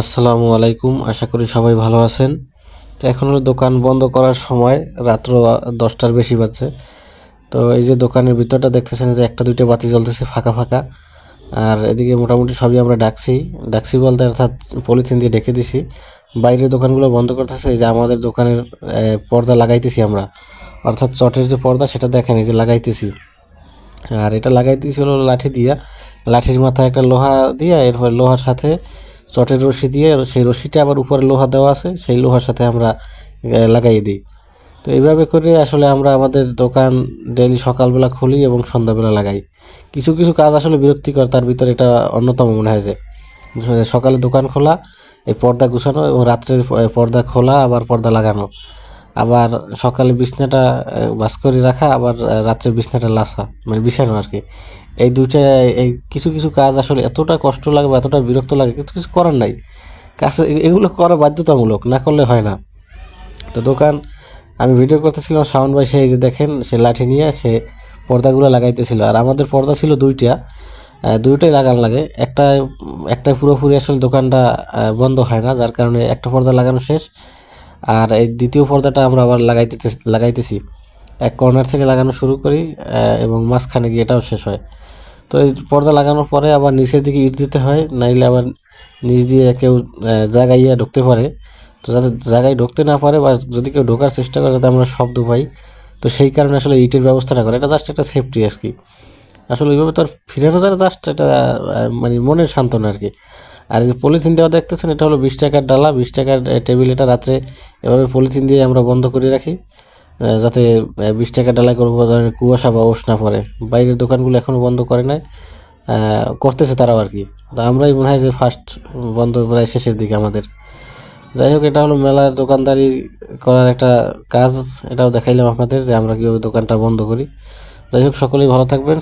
আসসালামু আলাইকুম, আশা করি সবাই ভালো আছেন। তো এখন হলো দোকান বন্ধ করার সময়, রাত্র দশটার বেশি বাজছে। তো এই যে দোকানের ভিতরটা দেখতেছেন যে একটা দুইটা বাতি জ্বলতেছে ফাঁকা ফাঁকা। আর এদিকে মোটামুটি সবই আমরা ডাকছি। ডাকছি বলতে অর্থাৎ পলিথিন দিয়ে ডেকে দিছি। বাইরের দোকানগুলো বন্ধ করতেছে, এই যে আমাদের দোকানের পর্দা লাগাইতেছি আমরা। অর্থাৎ চটের যে পর্দা, সেটা দেখেন, এই যে লাগাইতেছি। আর এটা লাগাইতেছি হলো লাঠি দিয়া। লাঠির মাথায় একটা লোহা দিয়া, এরপর লোহার সাথে চটের রশি দিয়ে, সেই রশিটা আবার উপরে লোহা দেওয়া আছে, সেই লোহার সাথে আমরা লাগাই দিই। তো এইভাবে করে আসলে আমরা আমাদের দোকান ডেলি সকালবেলা খুলি এবং সন্ধ্যাবেলা লাগাই। কিছু কিছু কাজ আসলে বিরক্তিকর, তার ভিতরে এটা অন্যতম মনে হয় যে, সকালে দোকান খোলা, এই পর্দা গুছানো এবং রাত্রে পর্দা খোলা, আবার পর্দা লাগানো। আবার সকালে বিছনাটা বাস করে রাখা, আবার রাত্রে বিছনাটা লাসা মানে বিছানো আর কি। এই দুইটা, এই কিছু কিছু কাজ আসলে এতটা কষ্ট লাগে বা এতটা বিরক্ত লাগে, কিন্তু কিছু করার নাই। কাজ এগুলো করা বাধ্যতামূলক, না করলে হয় না। তো দোকান, আমি ভিডিও করতেছিলাম, শাওন ভাই সেই যে দেখেন, সে লাঠি নিয়ে সে পর্দাগুলো লাগাইতেছিল। আর আমাদের পর্দা ছিল দুইটা দুইটাই লাগানো লাগে। একটা একটা পুরোপুরি আসলে দোকানটা বন্ধ হয় না, যার কারণে একটা পর্দা লাগানো শেষ। আর এই দ্বিতীয় পর্দাটা আমরা আবার লাগাইতে লাগাইতেছি। এক কর্নার থেকে লাগানো শুরু করি এবং মাঝখানে গিয়ে এটাও শেষ হয়। তো এই পর্দা লাগানোর পরে আবার নিচের দিকে ইট দিতে হয়, নাইলে আবার নিচ দিয়ে কেউ জাগাইয়া ঢুকতে পারে। তো যাতে জায়গায় ঢুকতে না পারে বা যদি কেউ ঢোকার চেষ্টা করে যাতে আমরা শব্দ পাই। তো সেই কারণে আসলে ইটের ব্যবস্থাটা করে। এটা জাস্ট একটা সেফটি আর কি। আসলে ওইভাবে তো আর ফিরানো যায় জাস্ট এটা মানে মনের সান্ত্বনা আর কি। আর যে পলিথিন দেওয়া দেখতেছেন, এটা হলো বিশ টাকার ডালা, বিশ টাকার টেবিল, এটা রাত্রে এভাবে পলিথিন দিয়ে আমরা বন্ধ করে রাখি যাতে বিশ টাকার ডালায় কোনো ধরনের কুয়াশা বা ওষ না পড়ে। বাইরের দোকানগুলো এখনও বন্ধ করে নাই করতেছে তারাও আর কি। তো আমরাই মনে হয় যে ফার্স্ট, বন্ধ প্রায় শেষের দিকে আমাদের। যাই হোক, এটা হলো মেলার দোকানদারি করার একটা কাজ, এটাও দেখাইলাম আপনাদের যে আমরা কীভাবে দোকানটা বন্ধ করি। যাই হোক, সকলেই ভালো থাকবেন